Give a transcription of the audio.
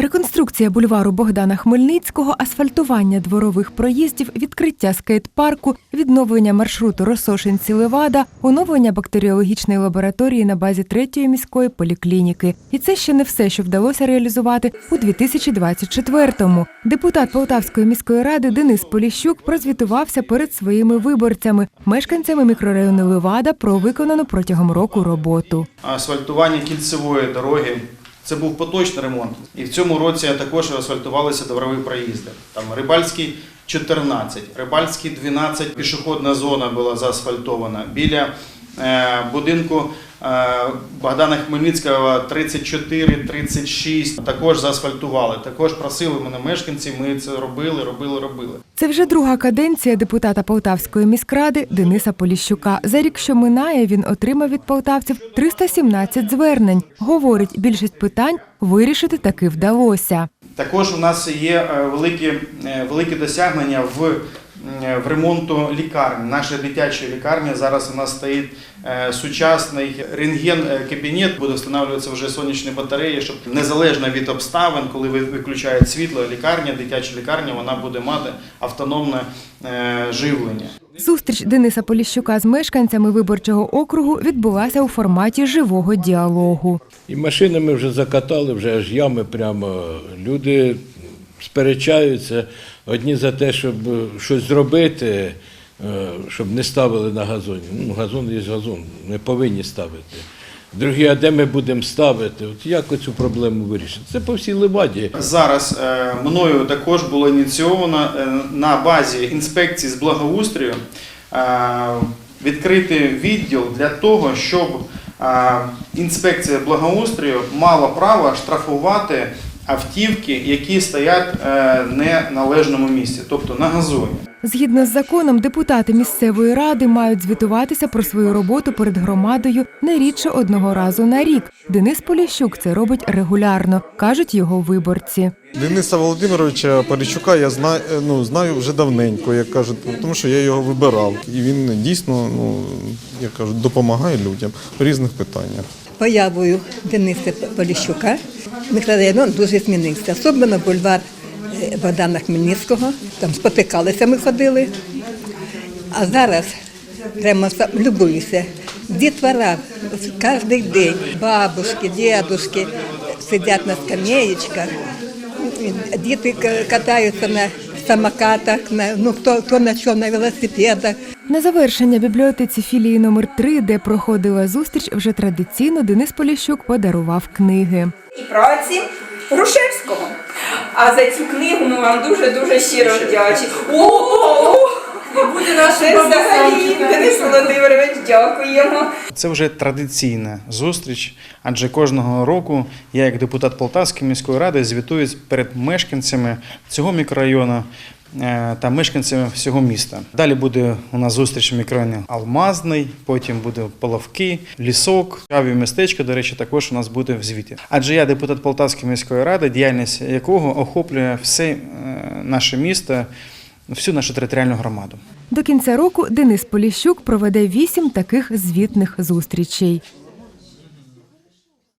Реконструкція бульвару Богдана Хмельницького, асфальтування дворових проїздів, відкриття скейт-парку, відновлення маршруту Росошинці Левада, оновлення бактеріологічної лабораторії на базі третьої міської поліклініки. І це ще не все, що вдалося реалізувати у 2024-му. Депутат Полтавської міської ради Денис Поліщук прозвітувався перед своїми виборцями, мешканцями мікрорайону Левада про виконану протягом року роботу. асфальтування кільцевої дороги. Це був поточний ремонт. І в цьому році також асфальтувалися дворові проїзди. Там Рибальський 14, Рибальський 12, пішохідна зона була заасфальтована. Біля е, будинку Богдана Хмельницького 34, 36 також заасфальтували. Також просили мене мешканці, ми це робили, робили, робили. Це вже друга каденція депутата Полтавської міськради Дениса Поліщука. За рік, що минає, він отримав від полтавців 317 звернень. Говорить, більшість питань вирішити таки вдалося. Також у нас є е, великі, е, великі досягнення в, в ремонту лікарні. Наша дитяча лікарня зараз у нас стоїть е, сучасний рентген-кабінет, буде встановлюватися вже сонячні батареї, щоб незалежно від обставин, коли виключають світло, лікарня, дитяча лікарня, вона буде мати автономне е, живлення. Зустріч Дениса Поліщука з мешканцями виборчого округу відбулася у форматі живого діалогу. І машинами вже закатали, вже аж ями прямо. Люди сперечаються одні за те, щоб щось зробити, е, щоб не ставили на газоні. Ну, газон є газон, не повинні ставити. Другі, а де ми будемо ставити? От як оцю проблему вирішити? Це по всій леваді. Зараз е, мною також було ініційовано е, на базі інспекції з благоустрою е, відкрити відділ для того, щоб е, інспекція благоустрою мала право штрафувати автівки, які стоять е, в неналежному місці, тобто на газоні. Згідно з законом, депутати місцевої ради мають звітуватися про свою роботу перед громадою не рідше одного разу на рік. Денис Поліщук це робить регулярно, кажуть його виборці. Дениса Володимировича Парічука я знаю, ну, знаю вже давненько, як кажуть, тому що я його вибирав. І він дійсно, ну, як кажуть, допомагає людям в різних питаннях. Появою Дениса Поліщука мікрорайон дуже змінився. Особливо бульвар Богдана Хмельницького. Там спотикалися, ми ходили. А зараз прямо сам- любуюся. Дітвора кожен день, бабушки, дідушки сидять на скамеєчках. Діти катаються на самокатах, на, ну, хто, хто на чому, на велосипедах. На завершення бібліотеці філії номер 3 де проходила зустріч, вже традиційно Денис Поліщук подарував книги. і праці Грушевського. А за цю книгу ми вам дуже-дуже щиро вдячні. О! Буде наше взагалі, Денис Володимирович, дякуємо. Це вже традиційна зустріч, адже кожного року я, як депутат Полтавської міської ради, звітуюсь перед мешканцями цього мікрорайону та мешканцями всього міста. Далі буде у нас зустріч в мікрорайоні Алмазний, потім буде Половки, Лісок, Аві містечко, до речі, також у нас буде в звіті. Адже я депутат Полтавської міської ради, діяльність якого охоплює все е, наше місто, всю нашу територіальну громаду. До кінця року Денис Поліщук проведе вісім таких звітних зустрічей.